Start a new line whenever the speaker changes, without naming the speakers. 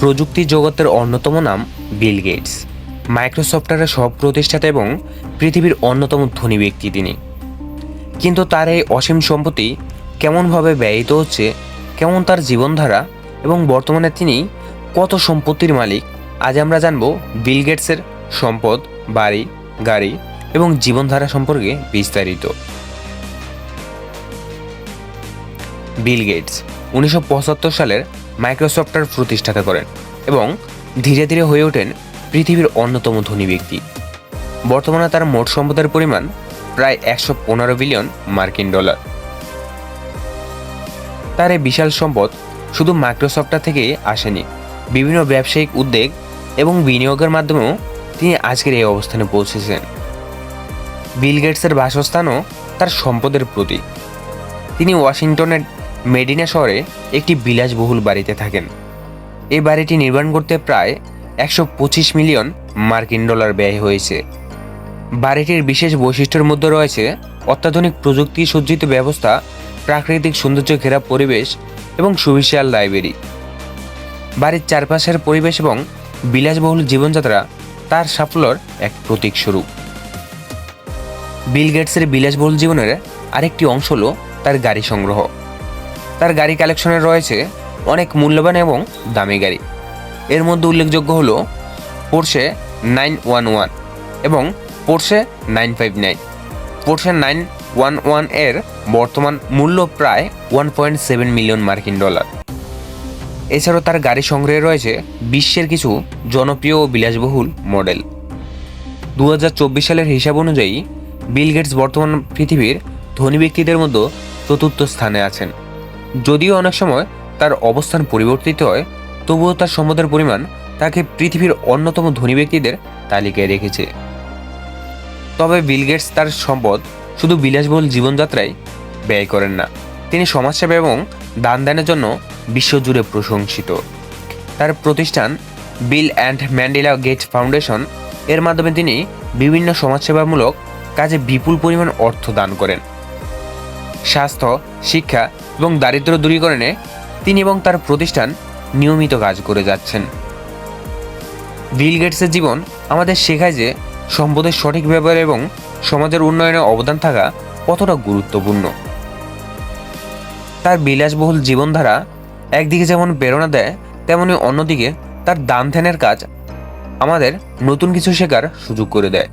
প্রযুক্তি জগতের অন্যতম নাম বিল গেটস। মাইক্রোসফটের সব প্রতিষ্ঠাতা এবং পৃথিবীর অন্যতম ধনী ব্যক্তি তিনি। কিন্তু তার এই অসীম সম্পত্তি কেমনভাবে ব্যয়িত হচ্ছে, কেমন তার জীবনধারা এবং বর্তমানে তিনি কত সম্পত্তির মালিক, আজ আমরা জানব বিল গেটসের সম্পদ, বাড়ি, গাড়ি এবং জীবনধারা সম্পর্কে বিস্তারিত। বিল গেটস উনিশশো পঁচাত্তর সালের মাইক্রোসফটের প্রতিষ্ঠাতা করেন এবং ধীরে ধীরে হয়ে ওঠেন পৃথিবীর অন্যতম ধনী ব্যক্তি। বর্তমানে তার মোট সম্পদের পরিমাণ প্রায় একশো পনেরো বিলিয়ন মার্কিন ডলার। তার এই বিশাল সম্পদ শুধু মাইক্রোসফটটা থেকে আসেনি, বিভিন্ন ব্যবসায়িক উদ্যোগ এবং বিনিয়োগের মাধ্যমেও তিনি আজকের এই অবস্থানে পৌঁছেছেন। বিল গেটসের বাসস্থানও তার সম্পদের প্রতীক। তিনি ওয়াশিংটনের মেডিনা শহরে একটি বিলাসবহুল বাড়িতে থাকেন। এই বাড়িটি নির্মাণ করতে প্রায় একশো পঁচিশ মিলিয়ন মার্কিন ডলার ব্যয় হয়েছে। বাড়িটির বিশেষ বৈশিষ্ট্যের মধ্যে রয়েছে অত্যাধুনিক প্রযুক্তি সজ্জিত ব্যবস্থা, প্রাকৃতিক সৌন্দর্য ঘেরা পরিবেশ এবং সুবিশাল লাইব্রেরি। বাড়ির চারপাশের পরিবেশ এবং বিলাসবহুল জীবনযাত্রা তার সাফল্যর এক প্রতীক স্বরূপ। বিল গেটসের বিলাসবহুল জীবনের আরেকটি অংশ হল তার গাড়ি সংগ্রহ। তার গাড়ি কালেকশনে রয়েছে অনেক মূল্যবান এবং দামি গাড়ি। এর মধ্যে উল্লেখযোগ্য হল পোর্শে নাইন ওয়ান ওয়ান এবং Porsche nine five nine Porsche nine one ওয়ানের বর্তমান মূল্য প্রায় ওয়ান পয়েন্ট সেভেন মিলিয়ন মার্কিন ডলার। এছাড়াও তার গাড়ি সংগ্রহে রয়েছে বিশ্বের কিছু জনপ্রিয় ও বিলাসবহুল মডেল। দু হাজার চব্বিশ সালের হিসাব অনুযায়ী বিল গেটস বর্তমান পৃথিবীর ধনী ব্যক্তিদের মধ্যে চতুর্থ স্থানে আছেন। যদিও অনেক সময় তার অবস্থান পরিবর্তিত হয়, তবুও তার সম্পদের পরিমাণ তাকে পৃথিবীর অন্যতম ধনী ব্যক্তিদের তালিকায় রেখেছে। তবে বিল গেটস তার সম্পদ শুধু বিলাসবহুল জীবনযাত্রায় ব্যয় করেন না, তিনি সমাজসেবা এবং দান দানের জন্য বিশ্বজুড়ে প্রশংসিত। তার প্রতিষ্ঠান Bill and Mandela Gate foundation, এর মাধ্যমে তিনি বিভিন্ন সমাজসেবামূলক কাজে বিপুল পরিমাণ অর্থ দান করেন। স্বাস্থ্য, শিক্ষা এবং দারিদ্র দূরীকরণে তিনি এবং তার প্রতিষ্ঠান নিয়মিত কাজ করে যাচ্ছেন। বিল গেটসের জীবন আমাদের শেখায় যে সম্পদের সঠিক ব্যবহার এবং সমাজের উন্নয়নে অবদান থাকা কতটা গুরুত্বপূর্ণ। তার বিলাসবহুল জীবনধারা একদিকে যেমন প্রেরণা দেয়, তেমনি অন্যদিকে তার দান ধ্যানের কাজ আমাদের নতুন কিছু শেখার সুযোগ করে দেয়।